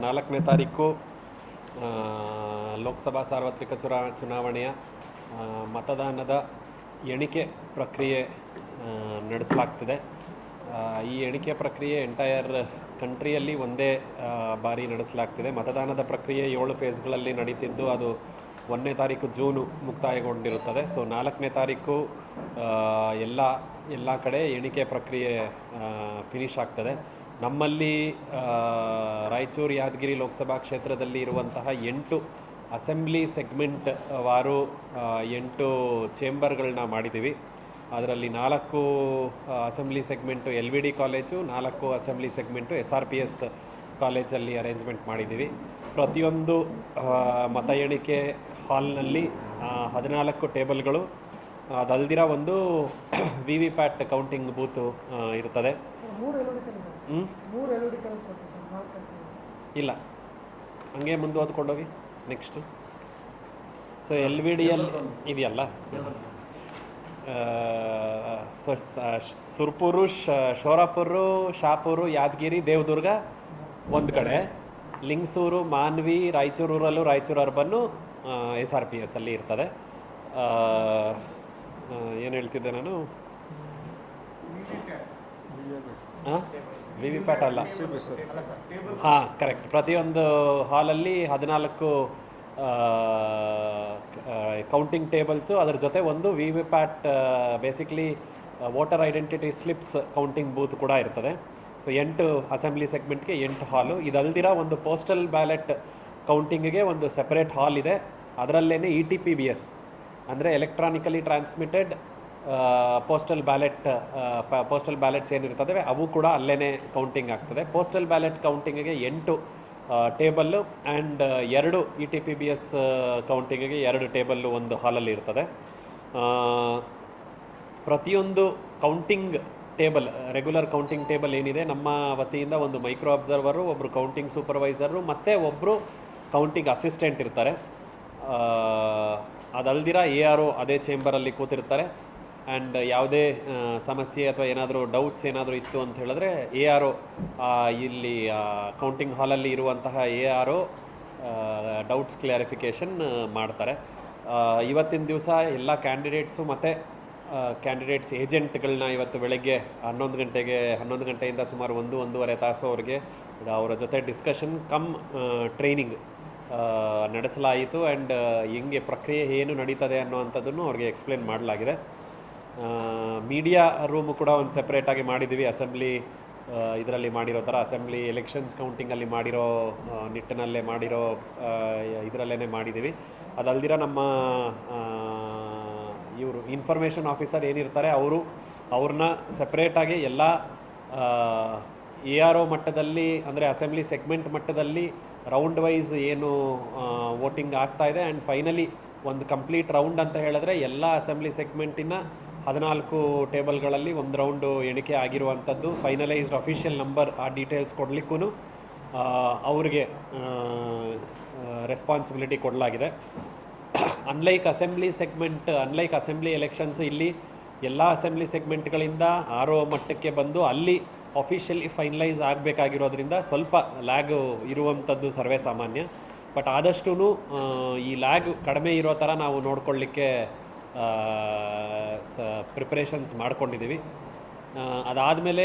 ನಾಲ್ಕನೇ ತಾರೀಕು ಲೋಕಸಭಾ ಸಾರ್ವತ್ರಿಕ ಚುನಾ ಚುನಾವಣೆಯ ಮತದಾನದ ಎಣಿಕೆ ಪ್ರಕ್ರಿಯೆ ನಡೆಸಲಾಗ್ತಿದೆ. ಈ ಎಣಿಕೆ ಪ್ರಕ್ರಿಯೆ ಎಂಟೈರ್ ಕಂಟ್ರಿಯಲ್ಲಿ ಒಂದೇ ಬಾರಿ ನಡೆಸಲಾಗ್ತಿದೆ. ಮತದಾನದ ಪ್ರಕ್ರಿಯೆ ಏಳು ಫೇಸ್ಗಳಲ್ಲಿ ನಡೀತಿದ್ದು, ಅದು ಒಂದನೇ ತಾರೀಕು ಜೂನು ಮುಕ್ತಾಯಗೊಂಡಿರುತ್ತದೆ. ಸೊ, ನಾಲ್ಕನೇ ತಾರೀಕು ಎಲ್ಲ ಎಲ್ಲ ಕಡೆ ಎಣಿಕೆ ಪ್ರಕ್ರಿಯೆ ಫಿನಿಶ್ ಆಗ್ತದೆ. ನಮ್ಮಲ್ಲಿ ರಾಯಚೂರು ಯಾದಗಿರಿ ಲೋಕಸಭಾ ಕ್ಷೇತ್ರದಲ್ಲಿ ಇರುವಂತಹ ಎಂಟು ಅಸೆಂಬ್ಲಿ ಸೆಗ್ಮೆಂಟ್ ವಾರು ಎಂಟು ಚೇಂಬರ್ಗಳನ್ನ ಮಾಡಿದ್ದೀವಿ. ಅದರಲ್ಲಿ ನಾಲ್ಕು assembly segment L V D college, ನಾಲ್ಕು assembly segment S R P S ಕಾಲೇಜಲ್ಲಿ ಅರೇಂಜ್ಮೆಂಟ್ ಮಾಡಿದ್ದೀವಿ. ಪ್ರತಿಯೊಂದು ಮತ ಎಣಿಕೆ ಹಾಲ್ನಲ್ಲಿ ಹದಿನಾಲ್ಕು ಟೇಬಲ್ಗಳು ಅದಲ್ದಿರ ಒಂದು V V PAT counting booth ಇರುತ್ತದೆ ಎಲ್ ಡಿ ಹ್ಞೂ ಎಲ್ ಡಿ ಇಲ್ಲ. ಹಂಗೆ ಮುಂದುವರೆದ್ಕೊಂಡೋಗಿ ನೆಕ್ಸ್ಟ್ ಸೊ ಎಲ್ ವಿ ಡಿಯಲ್ಲಿ ಇದೆಯಲ್ಲ? ಆ, ಸೊ ಸುರ್ಪೂರು ಶೋರಾಪುರು ಶಾಪುರು ಯಾದಗಿರಿ ದೇವದುರ್ಗ ಒಂದು ಕಡೆ. Lingsugur Manvi Raichur ಊರಲ್ಲೂ Raichur urban S R P S ಅಲ್ಲಿ ಇರ್ತದೆ. ಹೇಳ್ತಿದ್ದೆ ನಾನು. ಹಾಂ? ವಿ ವಿ ಪ್ಯಾಟ್ ಅಲ್ಲ ಹಾಂ ಕರೆಕ್ಟ್ ಪ್ರತಿಯೊಂದು ಹಾಲಲ್ಲಿ ಹದಿನಾಲ್ಕು ಕೌಂಟಿಂಗ್ ಟೇಬಲ್ಸು ಅದರ ಜೊತೆ ಒಂದು V V PAT basically voter identity slips counting booth ಕೂಡ ಇರ್ತದೆ. ಸೊ ಎಂಟು ಅಸೆಂಬ್ಲಿ ಸೆಗ್ಮೆಂಟ್ಗೆ ಎಂಟು ಹಾಲು. ಇದಲ್ದಿರ ಒಂದು ಪೋಸ್ಟಲ್ ಬ್ಯಾಲೆಟ್ ಕೌಂಟಿಂಗ್ಗೆ ಒಂದು ಸೆಪರೇಟ್ ಹಾಲ್ ಇದೆ. ಅದರಲ್ಲೇ E T P B S ಅಂದರೆ electronically transmitted postal ballot postal ballots ಏನಿರ್ತದೆ ಅವು ಕೂಡ ಅಲ್ಲೇ ಕೌಂಟಿಂಗ್ ಆಗ್ತದೆ. ಪೋಸ್ಟಲ್ ಬ್ಯಾಲೆಟ್ ಕೌಂಟಿಂಗಿಗೆ ಎಂಟು ಟೇಬಲ್ಲು ಆ್ಯಂಡ್ ಎರಡು E T P B S ಕೌಂಟಿಂಗಿಗೆ ಎರಡು ಟೇಬಲ್ಲು ಒಂದು ಹಾಲಲ್ಲಿ ಇರ್ತದೆ. ಪ್ರತಿಯೊಂದು counting table regular counting table ಏನಿದೆ, ನಮ್ಮ ವತಿಯಿಂದ ಒಂದು ಮೈಕ್ರೋ ಅಬ್ಸರ್ವರು ಒಬ್ಬರು ಕೌಂಟಿಂಗ್ ಸೂಪರ್ವೈಸರು ಮತ್ತು ಒಬ್ಬರು ಕೌಂಟಿಂಗ್ ಅಸಿಸ್ಟೆಂಟ್ ಇರ್ತಾರೆ. ಅದಲ್ದಿರ ಎ ಆರ್ ಅದೇ ಚೇಂಬರಲ್ಲಿ ಕೂತಿರ್ತಾರೆ. ಆ್ಯಂಡ್ ಯಾವುದೇ ಸಮಸ್ಯೆ ಅಥವಾ ಏನಾದರೂ ಡೌಟ್ಸ್ ಏನಾದರೂ ಇತ್ತು ಅಂತ ಹೇಳಿದ್ರೆ ಎ ಆರ್ ಇಲ್ಲಿ ಕೌಂಟಿಂಗ್ ಹಾಲಲ್ಲಿ ಇರುವಂತಹ ಎ ಆರ್ ಡೌಟ್ಸ್ ಕ್ಲಾರಿಫಿಕೇಷನ್ ಮಾಡ್ತಾರೆ. ಇವತ್ತಿನ ದಿವಸ ಎಲ್ಲ ಕ್ಯಾಂಡಿಡೇಟ್ಸು ಮತ್ತು ಕ್ಯಾಂಡಿಡೇಟ್ಸ್ ಏಜೆಂಟ್ಗಳನ್ನ ಇವತ್ತು ಬೆಳಗ್ಗೆ ಹನ್ನೊಂದು ಗಂಟೆಗೆ, ಹನ್ನೊಂದು ಗಂಟೆಯಿಂದ ಸುಮಾರು ಒಂದು, ಒಂದೂವರೆ ತಾಸು ಅವರಿಗೆ ಅವರ ಜೊತೆ ಡಿಸ್ಕಷನ್ ಕಮ್ ಟ್ರೈನಿಂಗ್ ನಡೆಸಲಾಯಿತು. ಆ್ಯಂಡ್ ಹೆಂಗೆ ಪ್ರಕ್ರಿಯೆ ಏನು ನಡೀತದೆ ಅನ್ನೋವಂಥದ್ದನ್ನು ಅವ್ರಿಗೆ ಎಕ್ಸ್ಪ್ಲೇನ್ ಮಾಡಲಾಗಿದೆ. ಮೀಡಿಯಾ ರೂಮು ಕೂಡ ಒಂದು ಸೆಪ್ರೇಟಾಗಿ ಮಾಡಿದ್ದೀವಿ ಅಸೆಂಬ್ಲಿ ಇದರಲ್ಲಿ ಮಾಡಿರೋ ಥರ ಅಸೆಂಬ್ಲಿ ಎಲೆಕ್ಷನ್ಸ್ ಕೌಂಟಿಂಗಲ್ಲಿ ಮಾಡಿರೋ ನಿಟ್ಟಿನಲ್ಲೇ ಮಾಡಿರೋ ಇದರಲ್ಲೇ ಮಾಡಿದ್ದೀವಿ ಅದಲ್ದಿರ ನಮ್ಮ ಇವರು ಇನ್ಫಾರ್ಮೇಷನ್ ಆಫೀಸರ್ ಏನಿರ್ತಾರೆ, ಅವರು ಅವ್ರನ್ನ ಸಪ್ರೇಟಾಗಿ ಎಲ್ಲ ಎ ಆರ್ ಒ ಮಟ್ಟದಲ್ಲಿ, ಅಂದರೆ ಅಸೆಂಬ್ಲಿ ಸೆಗ್ಮೆಂಟ್ ಮಟ್ಟದಲ್ಲಿ ರೌಂಡ್ ವೈಸ್ ಏನು ವೋಟಿಂಗ್ ಆಗ್ತಾ ಇದೆ. ಆ್ಯಂಡ್ ಫೈನಲಿ ಒಂದು ಕಂಪ್ಲೀಟ್ ರೌಂಡ್ ಅಂತ ಹೇಳಿದ್ರೆ, ಎಲ್ಲ ಅಸೆಂಬ್ಲಿ ಸೆಗ್ಮೆಂಟಿನ ಹದಿನಾಲ್ಕು ಟೇಬಲ್ಗಳಲ್ಲಿ ಒಂದು ರೌಂಡು ಎಣಿಕೆ ಆಗಿರುವಂಥದ್ದು. ಫೈನಲೈಸ್ಡ್ ಅಫಿಷಿಯಲ್ ನಂಬರ್ ಆ ಡೀಟೇಲ್ಸ್ ಕೊಡಲಿಕ್ಕೂ ಅವ್ರಿಗೆ ರೆಸ್ಪಾನ್ಸಿಬಿಲಿಟಿ ಕೊಡಲಾಗಿದೆ. Unlike assembly segment unlike assembly elections ಇಲ್ಲಿ ಎಲ್ಲ ಅಸೆಂಬ್ಲಿ ಸೆಗ್ಮೆಂಟ್ಗಳಿಂದ ಆರೋ ಮಟ್ಟಕ್ಕೆ ಬಂದು ಅಲ್ಲಿ ಅಫಿಷಿಯಲಿ ಫೈನಲೈಸ್ ಆಗಬೇಕಾಗಿರೋದ್ರಿಂದ ಸ್ವಲ್ಪ ಲ್ಯಾಗ್ ಇರುವಂಥದ್ದು ಸರ್ವೇ ಸಾಮಾನ್ಯ. ಬಟ್ ಆದಷ್ಟು ಈ ಲ್ಯಾಗ್ ಕಡಿಮೆ ಇರೋ ಥರ ನಾವು ನೋಡ್ಕೊಳ್ಳಿಕ್ಕೆ ಸ ಪ್ರಿಪ್ರೇಷನ್ಸ್ ಮಾಡ್ಕೊಂಡಿದ್ದೀವಿ. ಅದಾದಮೇಲೆ